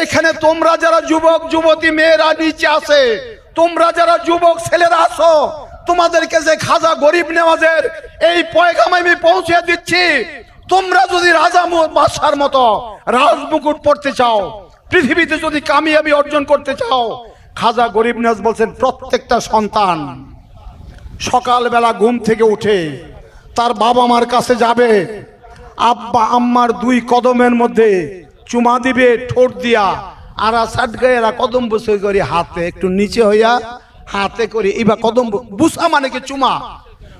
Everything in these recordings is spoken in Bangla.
এখানে তোমরা যারা যুবক, যুবতী, মেয়েরা নিচে আছে, তোমরা যারা যুবক, ছেলেরা আছো, তোমাদেরকে যে খাজা গরিব নেওয়াজের এই পয়গাম আমি পৌঁছে দিচ্ছি, তোমরা যদি রাজা বাদশার মতো রাজমুকুট পড়তে চাও, পৃথিবীতে যদি কামিয়াবি অর্জন করতে চাও, খাজা গরিব নেওয়াজ বলছেন, প্রত্যেকটা সন্তান সকালবেলা ঘুম থেকে উঠে তার বাবা মার কাছে যাবে আব্বা আম্মার দুই কদমের মধ্যে চুমা দিবে ঠোঁট দিয়া। আর সাট গায়েরা কদম বসে করি হাতে একটু নিচে হইয়া হাতে করে এবার কদম বুসা মানে কি চুমা?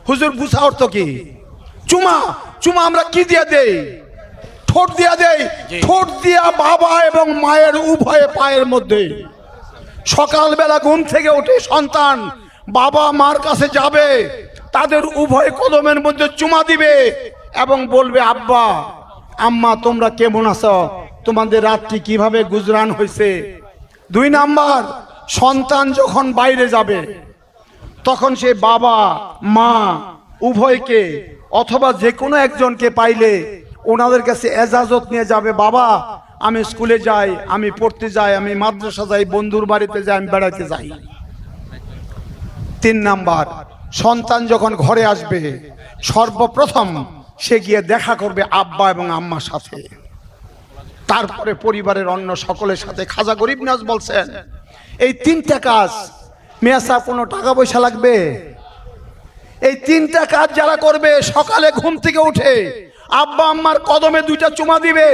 হুজুর বুসা অর্থ কি? চুমা চুমা আমরা কি দিয়া দেই? ঠোঁট দিয়া দেই। ঠোঁট দিয়া বাবা এবং মায়ের উভয়ে পায়ের মধ্যে। সকালবেলা ঘুম থেকে উঠে সন্তান বাবা মার কাছে যাবে তাদের উভয় কদমের মধ্যে চুমা দিবে এবং বলবে আব্বা আম্মা, তোমরা কেমন আছো? তোমাদের রাত্রি কীভাবে গুজরান হয়েছে? দুই নাম্বার, সন্তান যখন বাইরে যাবে, তখন সে বাবা, মা, উভয়কে অথবা যে কোনো একজনকে পাইলে ওনাদের কাছে এজাজত নিয়ে যাবে, বাবা, আমি স্কুলে যাই, আমি পড়তে যাই, আমি মাদ্রাসা যাই, বন্ধুর বাড়িতে যাই, আমি বেড়াতে যাই। তিন নাম্বার, সন্তান যখন ঘরে আসবে, সর্বপ্রথম সে গিয়ে দেখা করবে আব্বা এবং আম্মার সাথে। তারপরে পরিবারের অন্য সকলের সাথে। খাজা গরিব নাজ বলছেন, এই তিনটা কাজ মেয়াসা কোনো টাকা পয়সা লাগবে? এই তিনটা কাজ যারা করবে সকালে ঘুম থেকে উঠে আব্বা আম্মার কদমে দুইটা চুমা দিবে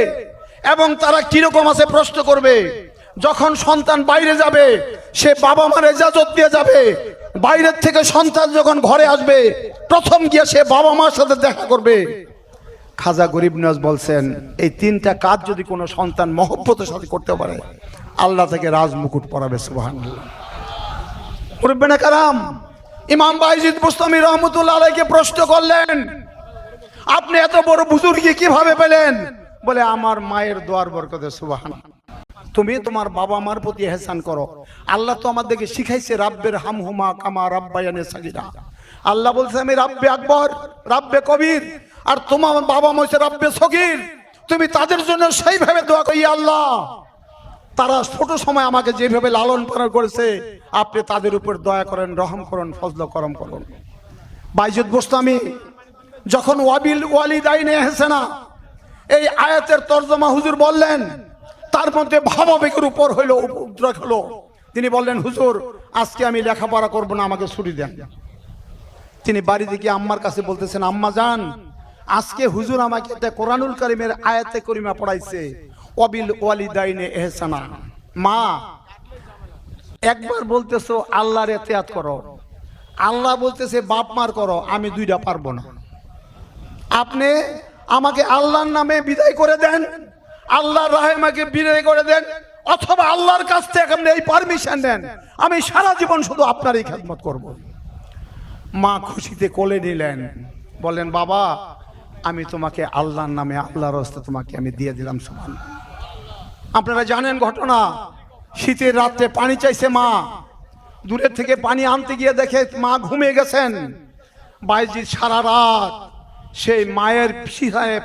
এবং তারা কীরকম আছে প্রশ্ন করবে। যখন সন্তান বাইরে যাবে, সে বাবা মার এজাজত দিয়ে যাবে বাইরের থেকে সন্তান যখন ঘরে আসবে, প্রথম গিয়ে সে বাবা মার সাথে দেখা করবে। খাজা গরিব নওয়াজ বলছেন, এই তিনটা কাজ যদি কোনো সন্তান মহব্বতের সাথে করতে পারে, আল্লাহ থেকে রাজমুকুট পরাবে সুবাহান মুরব্বেনা কারাম, ইমাম বাইজিদ মুস্তামি রহমতুল্লাহ আলাইকে প্রশ্ন করলেন, আপনি এত বড় বুজুর্গি কীভাবে পেলেন? বলে, আমার মায়ের দোয়ার বরকতে সুবাহান তুমি তোমার বাবা মার প্রতি হেসান করো। আল্লাহ তো আমাদেরকে শিখাইছে, রাব্বের হাম হুমা কামা রাব্বায়ানে সাগিরা। আল্লাহ বলছে, আমি রাব্বে আকবর, রাব্বে কবির, আর তোমার বাবা মা হচ্ছে রাব্বে সগির। তুমি তাদের জন্য সেইভাবে দোয়া করি, আল্লাহ। তারা ছোট সময় আমাকে যেভাবে লালন পালন করেছে, আপনি তাদের উপর দয়া করেন, রহম করুন, ফজল করম করুন। বাইজুদ গোস্তামি, যখন ওয়াবিল ওয়ালিদাইনে হেসেনা এই আয়াতের তর্জমা হুজুর বললেন তার মধ্যে ভাবাবেগের উপর হইল উদ্রেক হলো। তিনি বললেন, হুজুর, আজকে আমি লেখাপড়া করব না, আমাকে ছুটি দেন। তিনি বাড়িতে গিয়ে আম্মার কাছে বলতেছেন, আম্মা যান, আজকে হুজুর আমাকে একটা কোরআনুল করিমের আয়াতে করিমা পড়াইছে, অবিল ওয়ালিদাইনে এহসানা। মা, একবার বলতেছো, আল্লাহর এতেয়াত করো। আল্লাহ বলতেছে, বাপ মার করো, আমি দুইটা পারব না। আপনি আমাকে আল্লাহর নামে বিদায় করে দেন। আল্লাহর রাহে আমাকে বিদায় করে দেন, অথবা আল্লাহর কাছ থেকে আপনি এই পারমিশন দেন আমি সারা জীবন শুধু আপনারই খেদমত করব। মা খুশিতে কোলে নিলেন বলেন বাবা, আমি তোমাকে আল্লাহর নামে, আল্লাহর হস্তে তোমাকে আমি দিয়ে দিলাম সুমান। আপনারা জানেন ঘটনা? শীতের রাত্রে পানি চাইছে মা। দূরের থেকে পানি আনতে গিয়ে দেখে মা ঘুমিয়ে গেছেন। বাইজি সারা রাত সেই মায়ের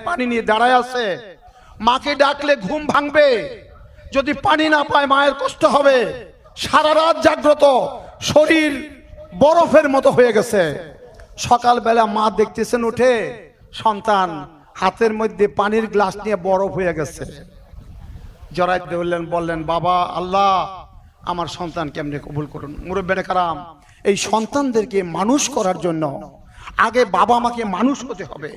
পানি নিয়ে দাঁড়ায় আছে। মাকে ডাকলে ঘুম ভাঙবে। যদি পানি না পায়, মায়ের কষ্ট হবে। সারা রাত জাগ্রত, শরীর বরফের মতো হয়ে গেছে। সকালবেলা মা দেখতেছেন উঠে, সন্তান হাতের মধ্যে পানির গ্লাস নিয়ে বরফ হয়ে গেছে। জরাই বললেন বললেন, বাবা, আল্লাহ, আমার সন্তান কেমনে কবুল করুন? মুরব্বেন কারাম, এই সন্তানদেরকে মানুষ করার জন্য আগে বাবা মাকে মানুষ হতে হবে।